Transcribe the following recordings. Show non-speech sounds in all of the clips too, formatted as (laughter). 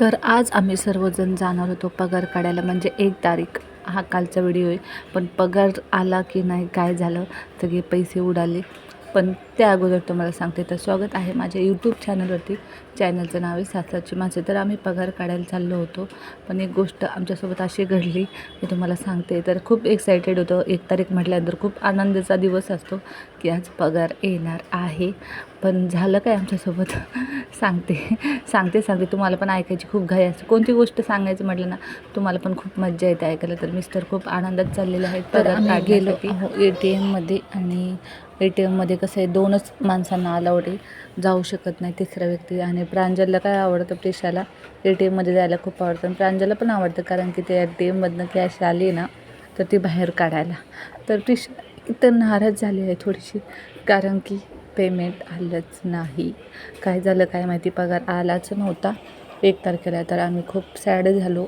तर आज आम्ही सर्वजण जाणार होतो पगार काढायला. म्हणजे एक तारीख हा कालचा व्हिडिओ आहे. पण पगार आला की नाही काय झालं सगळे पैसे उडाले. पण त्या अगोदर तुम्हाला सांगते तर स्वागत आहे माझ्या यूट्यूब चॅनलवरती चॅनलचं नाव आहे सासाची माझे तर आम्ही पगार काढायला चाललो होतो. पण एक गोष्ट आमच्यासोबत अशी घडली मी तुम्हाला सांगते. तर खूप एक्सायटेड होतं. एक तारीख म्हटल्यानंतर खूप आनंदाचा दिवस असतो की आज पगार येणार आहे. पण झालं काय आमच्यासोबत? (laughs) सांगते. सांगते सांगते. तुम्हाला पण ऐकायची खूप घाई असते. कोणती गोष्ट सांगायचं म्हटलं ना तुम्हाला पण खूप मज्जा येते ऐकायला. तर मिस्टर खूप आनंदात चाललेले आहेत तर पगार आम्ही गेलो काढण्यासाठी. ए टी एममध्ये आणि ए टी एममध्ये कसं आहे दोनच माणसांना अलाउड आहे जाऊ शकत नाही तिसरा व्यक्ती. आणि प्रांजलला काय आवडतं प्रेशाला ए टी एममध्ये जायला खूप आवडतं. आणि प्रांजलला पण आवडतं कारण की ते ए टी एममधनं कॅश आली ना तर ती बाहेर काढायला. तर प्रिशा इतर नाराज झाली आहे थोडीशी कारण की पेमेंट आलंच नाही. काय झालं काय माहिती पगार आलाच नव्हता. एक तारखेला तर आम्ही खूप सॅड झालो.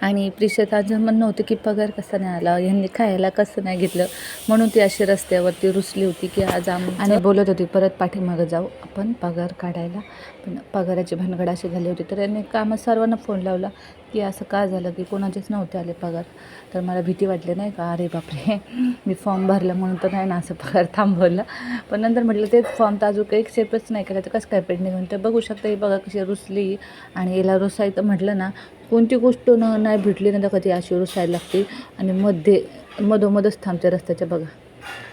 आणि प्रिशताचं म्हणणं होतं की पगार कसा नाही आला ह्यांनी खायला कसं नाही घेतलं? म्हणून ती अशी रस्त्यावरती रुसली होती की आज आम आणि बोलत होती परत पाठीमागं जाऊ आपण पगार काढायला. पण पगाराची भानगड अशी झाली होती तर यांनी कामं सर्वांना फोन लावला. की असं का झालं की कोणाचेच नव्हते आले पगार? तर मला भीती वाटली नाही का? अरे बापरे मी फॉर्म भरला म्हणून तर नाही ना असं पगार थांबवला. पण नंतर म्हटलं तेच फॉर्म तर अजून काही एक्सेप्टच नाही केला तर कसं काय पेंडिंग म्हणून तर बघू शकता ही बघा कशी रुसली आणि याला रुसायचं म्हटलं ना कोणती गोष्ट न नाही भेटली ना तर कधी अशी रुसायला लागते आणि मध्ये मधोमधच थांबते रस्त्याच्या बघा.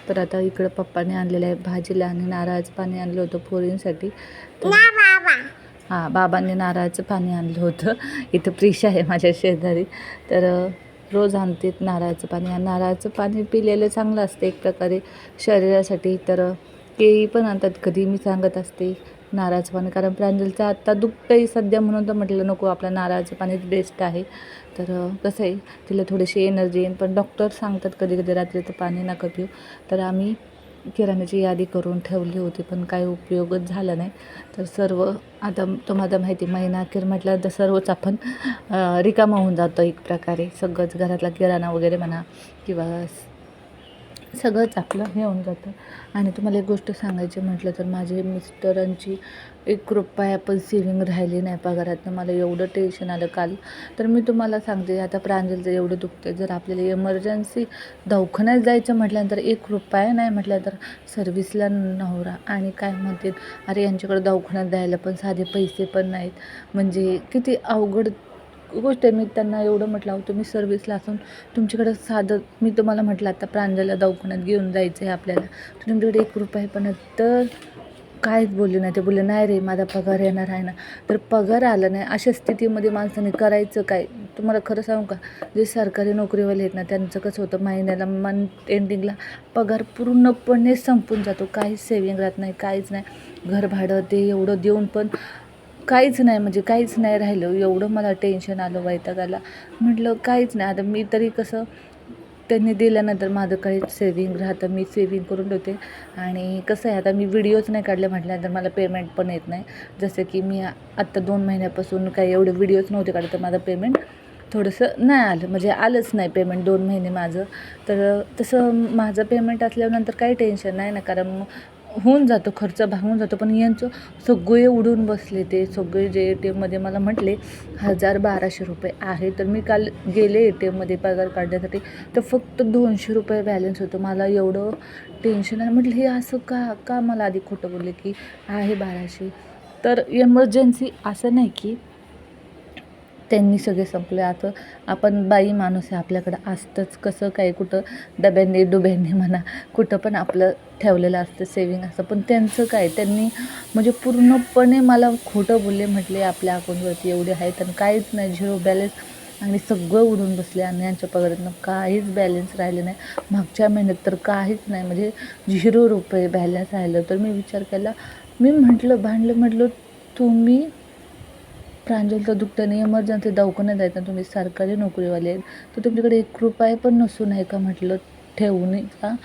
तर आता इकडं पप्पाने आणलेलं आहे भाजीला आणि नारळाचं पाणी आणलं होतं पोरींसाठी. तर हां बाबांनी नारळाचं पाणी आणलं होतं. इथं प्रिशा आहे माझ्या शेजारी. तर रोज आणतात नारळाचं पाणी. आणि नारळाचं पाणी पिलेलं चांगलं असतं एक प्रकारे शरीरासाठी. तर केळी पण आणतात. कधी मी सांगत असते नारळाचं पाणी. कारण प्रांजलचं आत्ता दुखतंही सध्या म्हणून तर म्हटलं नको आपलं नारळाचं पाणीच बेस्ट आहे. तर कसं आहे तिला थोडीशी एनर्जी येईन पण डॉक्टर सांगतात कधी कधी रात्रीचं पाणी नका पिऊ. तर आम्ही किराण्याची यादी करून ठेवली होती पण काही उपयोगच झाला नाही. तर सर्व आता तुम्हाला माहिती महिना अखेर तर सर्वच आपण रिकामा होऊन जातो एक प्रकारे. सगळंच घरातला किराणा वगैरे म्हणा किंवा सगळंच आपलं हे होऊन जातं. आणि तुम्हाला एक गोष्ट सांगायची म्हटलं तर माझे मिस्टरांची एक रुपया पण सेविंग राहिली नाही पगारातनं मला एवढं टेन्शन आलं काल. तर मी तुम्हाला सांगते आता प्रांजलचं एवढं दुखतं जर आपल्याला एमर्जन्सी दवाखान्यात जायचं म्हटल्यानंतर एक रुपया नाही म्हटल्यानंतर सर्व्हिसला नवरा. आणि काय म्हणते अरे यांच्याकडे दवाखान्यात द्यायला पण साधे पैसे पण नाहीत. म्हणजे किती अवघड गोष्ट आहे मी त्यांना एवढं म्हटलं होतं मी सर्व्हिसला असून तुमच्याकडं साधं मी तुम्हाला म्हटलं आता प्रांजला दवाखान्यात घेऊन जायचं आहे आपल्याला. तर तुमच्याकडे एक रुपये पण तर काहीच बोलले नाही. ते बोलले नाही रे माझा पगार येणार आहे ना. तर पगार आला नाही. अशा स्थितीमध्ये माणसाने करायचं काय? तुम्हाला खरं सांगू का? जे सरकारी नोकरीवाले आहेत ना त्यांचं कसं होतं महिन्याला मंथ एंडिंगला पगार पूर्णपणे संपून जातो. काहीच सेविंग राहत नाही काहीच नाही. घर भाडं ते एवढं देऊन पण काहीच नाही म्हणजे काहीच नाही राहिलं. एवढं मला टेन्शन आलं वैतागाला म्हटलं काहीच नाही. आता मी तरी कसं त्यांनी दिल्यानंतर माझं काही सेविंग राहतं. मी सेविंग करून ठेवते. आणि कसं आहे आता मी व्हिडिओज नाही काढले म्हटल्यानंतर मला पेमेंट पण येत नाही. जसं की मी आत्ता दोन महिन्यापासून काही एवढे व्हिडिओज नव्हते काढत तर माझं पेमेंट थोडंसं नाही आलं. म्हणजे आलंच नाही पेमेंट दोन महिने माझं. तर तसं माझं पेमेंट असल्यानंतर काही टेन्शन नाही ना. कारण होऊन जातो खर्च भागून जातो. पण यांचं सगळे उडून बसले ते सगळे जे ए टी एममध्ये मला म्हटले हजार बाराशे रुपये आहे. तर मी काल गेले ए टी एममध्ये पगार काढण्यासाठी. तर फक्त दोनशे रुपये बॅलन्स होतं. मला एवढं टेन्शन आहे म्हटलं हे असं का का मला आधी खोटं बोलले की आहे बाराशे? तर एमर्जन्सी असं नाही की त्यांनी सगळे संपले. आता आपण बाई माणूस आहे आपल्याकडं असतंच. कसं काय कुठं डब्यांनी डुब्यांनी म्हणा कुठं पण आपलं ठेवलेलं असतं सेविंग असं पण त्यांचं काय? त्यांनी म्हणजे पूर्णपणे मला खोटं बोलले म्हटले आपल्या अकाउंटवरती एवढे आहेत आणि काहीच नाही. झिरो बॅलेन्स आणि सगळं उडून बसले आणि यांच्या पगारातनं. काहीच बॅलन्स राहिले नाही. मागच्या महिन्यात तर काहीच नाही. म्हणजे झिरो रुपये बॅलन्स राहिलं. तर मी विचार केला मी म्हटलं भांडलं म्हटलं तुम्ही प्रांजलचं दुखतं नाही एमर्जन्सी दवाखान्यात जायचं ना तुम्ही सरकारी नोकरीवाले आहेत. तर तुमच्याकडे एक रुपये पण नसून आहे का म्हटलं ठेवून का?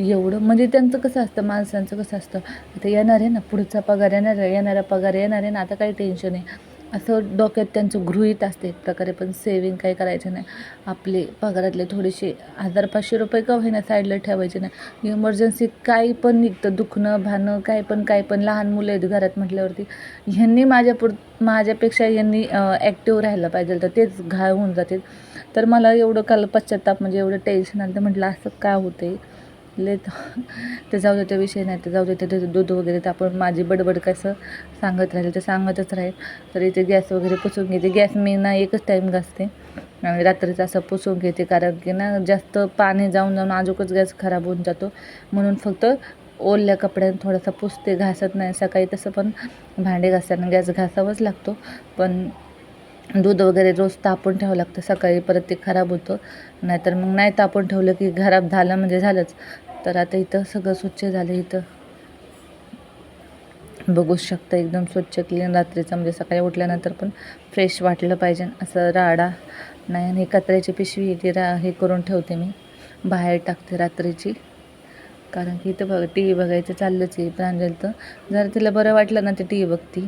एवढं म्हणजे त्यांचं कसं असतं माणसांचं कसं असतं? आता येणार आहे ना पुढचा पगार येणार आहे येणारा पगार येणार आहे ना आता काही टेन्शन आहे असं डोक्यात त्यांचं गृहीत असते एक प्रकारे पण सेविंग काही करायचं नाही. आपले पगारातले थोडेसे हजार पाचशे रुपये का होईना साईडला ठेवायचे नाही. इमर्जन्सी काही पण निघतं दुखणं भाणं काय पण काय पण. लहान मुलं आहेत घरात म्हटल्यावरती. ह्यांनी माझ्यापुर माझ्यापेक्षा यांनी ॲक्टिव्ह राहायला पाहिजे तर तेच घाय होऊन जातील. तर मला एवढं काल पश्चाताप म्हणजे एवढं टेन्शन आलं. तर म्हटलं असं का होते लेत ते जाऊ दे ते विषय नाही ते जाऊ दे ते दूध वगैरे तर आपण माझी बडबड कसं सांगत राहील ते सांगतच राहील. तर इथे गॅस वगैरे पुसून घेते. गॅस मी ना एकच टाईम घासते. आणि रात्रीचं असं पुसून घेते कारण की ना जास्त पाणी जाऊन जाऊन आजूकच गॅस खराब होऊन जातो. म्हणून फक्त ओल्या कपड्याने थोडासा पुसते घासत नाही. सकाळी तसं पण भांडे घासताना गॅस घासावाच लागतो. पण दूध वगैरे रोज तापून ठेवावं लागतं. सकाळी परत ते खराब होतं. नाहीतर मग नाही तापून ठेवलं की खराब झालं म्हणजे झालंच. तर आता इथं सगळं स्वच्छ झालं इथं. बघू शकता एकदम स्वच्छ क्लीन रात्रीचं. म्हणजे सकाळी उठल्यानंतर पण फ्रेश वाटलं पाहिजे. असं राडा नाही आणि कचऱ्याची पिशवी ती रा हे करून ठेवते मी. बाहेर टाकते रात्रीची. कारण की इथं बघा टी व्ही बघायचं चाललंच आहे प्रांजलचं. जर तिला बरं वाटलं ना ते टी व्ही बघती.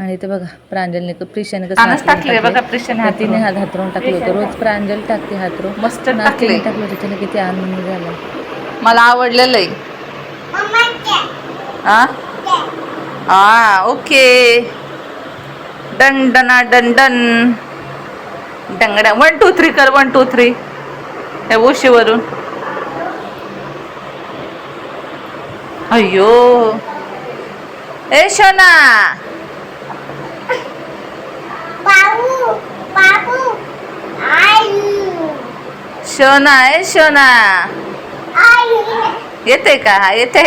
आणि ते बघा प्रांजलने प्रिशाने कसं प्रिशाने तर हात तिने हात हातरून टाकलं होतं. रोज प्रांजल टाकते हातरून मस्त टाकले. टाकलं होतं त्याला किती आनंद झाला. मला आवडलेलं आहे. ओके डन डना डन डन डंगडा वन टू थ्री कर वन टू थ्री त्या उशीवरून. अय्यो. ए शोना. शोना ए शोना. येते का? हा येते.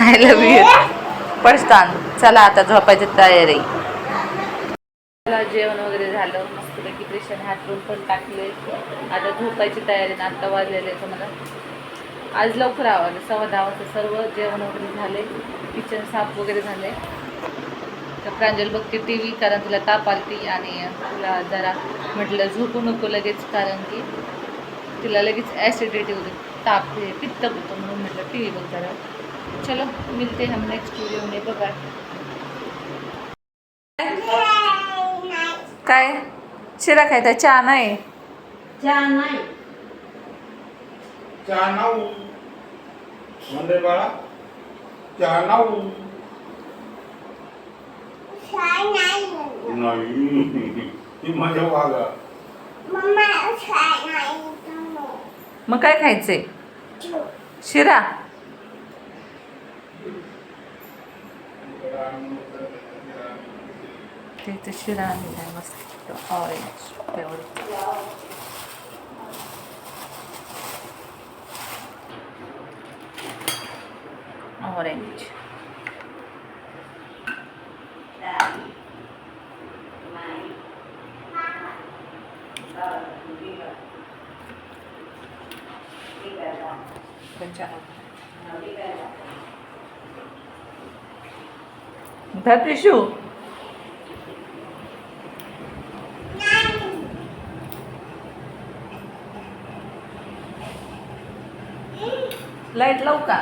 I love you. पडस्तान चला आता झोपायची तयारी. मला जेवण वगैरे झालं. मस्तपैकी प्रेशर हातरून पण टाकले. आता झोपायची तयारी ना आत्ता वाजलेले तर मला. आज लवकर आवडलं सव्वा दहा वाजता सर्व जेवण वगैरे झाले. किचन साफ वगैरे झाले. तर प्रांजल बघते टी व्ही कारण तिला ताप आलती आणि तिला जरा म्हटलं झोपू नको लगेच कारण की तिला लगेच ॲसिडिटी होती. ताप हे पित्त होतं म्हणून म्हटलं टी व्ही बघ जरा. चलो मिलते हम नेक्स्ट व्हिडिओ में बघा. काय? शिरा खायचा चहा नाही? चहा नाऊ. म्हणजे बाळा चहा नाऊ. नाही नाही ही माझ्या वागा मम्मा नाही. मग काय खायचंय? शिरा. ते शिरा आणि मस्त. ऑरेंज तेवढं ऑरेंज धर पिशू लाइट लावू का?